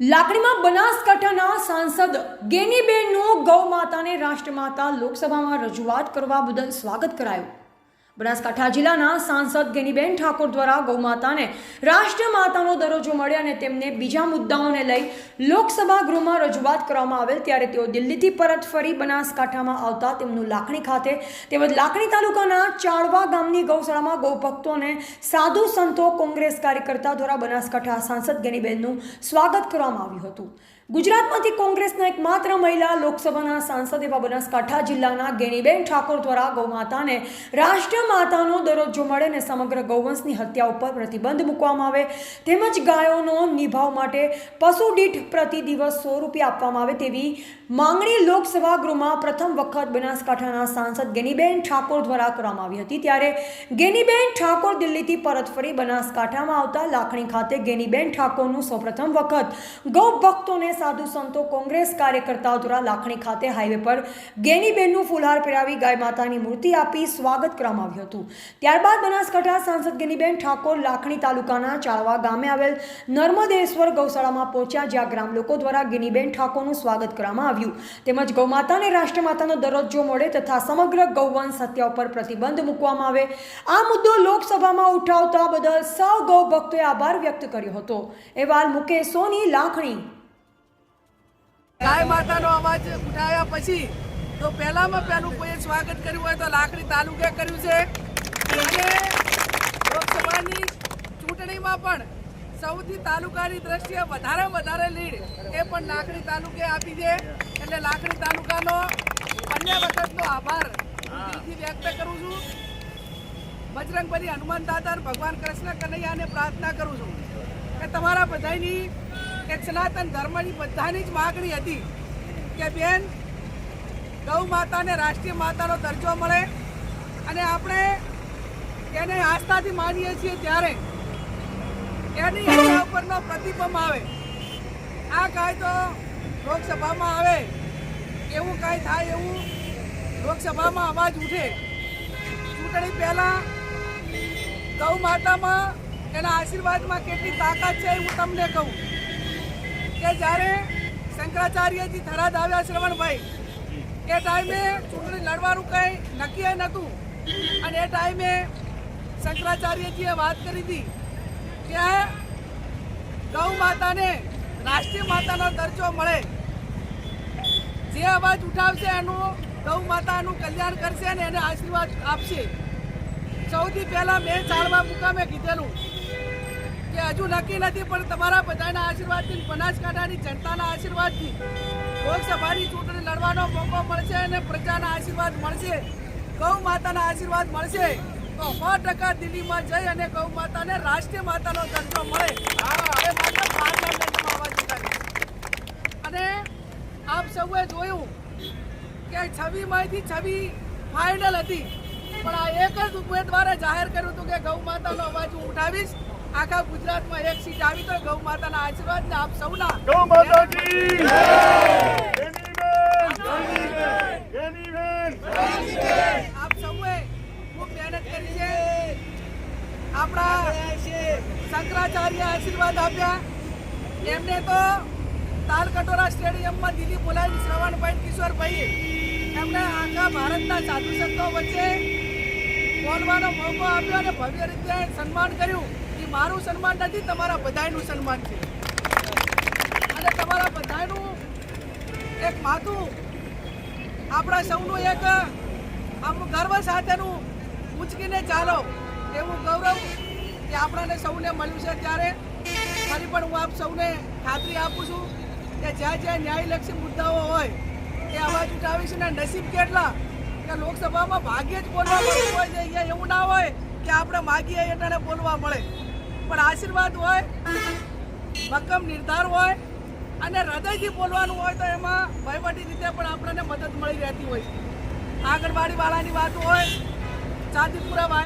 લાકડીમાં બનાસકાંઠાના સાંસદ ગેનીબેનનું ગૌ માતાને રાષ્ટ્રમાતા લોકસભામાં રજૂઆત કરવા બદલ સ્વાગત કરાયું. બનાસકાંઠા જિલ્લાના સાંસદ ગેનીબેન ઠાકોર દ્વારા ગૌમાતાને રાષ્ટ્રમાતાનો દરજ્જો મળે અને તેમને બીજા મુદ્દાઓને લઈ લોકસભા ગૃહમાં રજૂઆત કરવામાં આવેલ. ત્યારે તેઓ દિલ્હીથી પરત ફરી બનાસકાંઠામાં આવતા તેમનું લાખણી ખાતે તેમજ લાખણી તાલુકાના ચાળવા ગામની ગૌશાળામાં ગૌભક્તો અને સાધુ સંતો કોંગ્રેસ કાર્યકર્તા દ્વારા બનાસકાંઠા સાંસદ ગેનીબેનનું સ્વાગત કરવામાં આવ્યું હતું. ગુજરાતમાંથી કોંગ્રેસના એકમાત્ર મહિલા લોકસભાના સાંસદ એવા બનાસકાંઠા જિલ્લાના ગેનીબેન ઠાકોર દ્વારા ગૌમાતાને રાષ્ટ્ર માતાનો દરજ્જો મળે અને સમગ્ર ગૌવંશની હત્યા ઉપર પ્રતિબંધ મૂકવામાં આવે, તેમજ ગાયોનો નિભાવ માટે પશુ દીઠ પ્રતિ દિવસ સો રૂપિયા આપવામાં આવે તેવી માંગણી લોકસભા ગૃહમાં પ્રથમ વખત બનાસકાંઠાના સાંસદ ગેનીબેન ઠાકોર દ્વારા કરવામાં આવી હતી. ત્યારે ગેનીબેન ઠાકોર દિલ્હીથી પરત ફરી બનાસકાંઠામાં આવતા લાખણી ખાતે ગેનીબેન ઠાકોરનું સૌપ્રથમ વખત ગૌ ભક્તોને સાધુ સંતો, કોંગ્રેસ કાર્યકર્તાઓ દ્વારા લાખણી ખાતે હાઈવે પર ગેનીબેનનું ફુલહાર પહેરાવી ગાય માતાની મૂર્તિ આપી સ્વાગત કરવામાં આવ્યું હતું. ત્યારબાદ બનાસકાંઠા સાંસદ ગેનીબેન ઠાકોર લાખણી તાલુકાના ચાળવા ગામે આવેલ નર્મદેશ્વર ગૌશાળામાં પહોંચ્યા, જ્યાં ગ્રામ લોકો દ્વારા ગેનીબેન ઠાકોરનું સ્વાગત કરવામાં આવ્યું. તેમજ ગૌમાતાને રાષ્ટ્રમાતાનો દરજ્જો મળે તથા સમગ્ર ગૌવંશ હત્યા ઉપર પ્રતિબંધ મૂકવામાં આવે. આ મુદ્દો લોકસભામાં ઉઠાવતા બદલ સૌ ગૌ ભક્તોએ આભાર વ્યક્ત કર્યો હતો. અહેવાલ મુકેશ સોની, લાખણી. ગાય માતાનો અવાજ ઉઠાવ્યા પછી તો પહેલામાં પહેલું કોઈએ સ્વાગત કર્યું હોય તો લાકડી તાલુકે કર્યું છે. અને લોકસભાની ચૂંટણીમાં પણ સૌથી તાલુકાની દ્રષ્ટિએ વધારે વધારે લીડ એ પણ લાકડી તાલુકે આપી છે. એટલે લાકડી તાલુકાનો અન્ય વખતનો આભાર દિલથી વ્યક્ત કરું છું. બજરંગબલી હનુમાન દાદા ભગવાન કૃષ્ણ કનૈયાને પ્રાર્થના કરું છું કે તમારા બધાની એક સનાતન ધર્મની બધાની જ માગણી હતી કે બેન, ગૌ માતાને રાષ્ટ્રીય માતાનો દરજ્જો મળે અને આપણે એને આસ્થાથી માનીએ છીએ ત્યારે એની હત્યા ઉપરનો પ્રતિબંધ આવે. આ તો લોકસભામાં આવે, એવું કાંઈ થાય એવું લોકસભામાં અવાજ ઉઠે. ચૂંટણી પહેલાં ગૌ માતામાં એના આશીર્વાદમાં કેટલી તાકાત છે એ હું તમને કહું. કે જ્યારે શંકરાચાર્યજી થરાદ આવ્યા શ્રવણભાઈ, એ ટાઈમે ચૂંટણી લડવાનું કંઈ નક્કી નહોતું. અને એ ટાઈમે શંકરાચાર્યજીએ વાત કરી હતી કે ગૌ માતાને રાષ્ટ્રીય માતાનો દરજ્જો મળે. જે અવાજ ઉઠાવશે એનું ગૌ માતાનું કલ્યાણ કરશે અને એને આશીર્વાદ આપશે. સૌથી પહેલાં મેં ચાળવા મુકામે કીધેલું. કે હજુ નક્કી નથી, પણ તમારા બધાના આશીર્વાદથી બનાસકાંઠાની જનતાના આશીર્વાદથી લોકસભાની ચૂંટણી લડવાનો મોકો મળશે અને પ્રજાના આશીર્વાદ મળશે, ગૌ માતાના આશીર્વાદ મળશે. તો સો ટકા દિલ્હીમાં જઈ અને ગૌ માતાને રાષ્ટ્રીય માતાનો દરજ્જો મળે. એ અવાજ અને આપ સૌએ જોયું કે છવ્વી છબી ફાઇનલ હતી. પણ આ એક જ ઉમેદવારે જાહેર કર્યું હતું કે ગૌ માતાનો અવાજ હું ઉઠાવીશ. આખા ગુજરાતમાં એક સીટ આવી તો ગૌ માતાના આશીર્વાદ ને આપ સૌના ગૌ માતા કી જય ગેનીબેન ગેનીબેન આપ સૌએ ખૂબ મહેનત કરી છે. આપણા શંકરાચાર્ય આશીર્વાદ આપ્યા. એમને તો તાલકટોરા સ્ટેડિયમમાં દિલ્હી બોલાવી શ્રવણભાઈ કિશોરભાઈએ એમને આખા ભારતના સાધુ સંતો વચ્ચે બોલવાનો મોકો આપ્યો અને ભવ્ય રીતે સન્માન કર્યું. મારું સન્માન નથી, તમારા બધાયનું સન્માન છે. અને તમારા બધાયનું એક માથું આપણા સૌનું એક, આમ ગર્વ સાથેનું ઉચકીને ચાલો. એવું ગૌરવ કે આપણાને સૌને મળ્યું છે ત્યારે ફરી પણ હું આપ સૌને ખાતરી આપું છું કે જ્યાં જ્યાં ન્યાયલક્ષી મુદ્દાઓ હોય, એ અવાજ ઉઠાવીશ ને નસીબ કેટલા કે લોકસભામાં ભાગ્યે જ બોલવા મળતું હોય છે અહીંયા એવું ના હોય કે આપણે માગીએ એટલે બોલવા મળે. પણ આશીર્વાદ હોય, મક્કમ નિર્ધાર હોય અને હૃદયથી બોલવાનું હોય તો એમાં વહીવટી રીતે પણ આપણને મદદ મળી રહેતી હોય છે. આંગણવાડી વાળાની વાત હોય, ચાંદીપુરા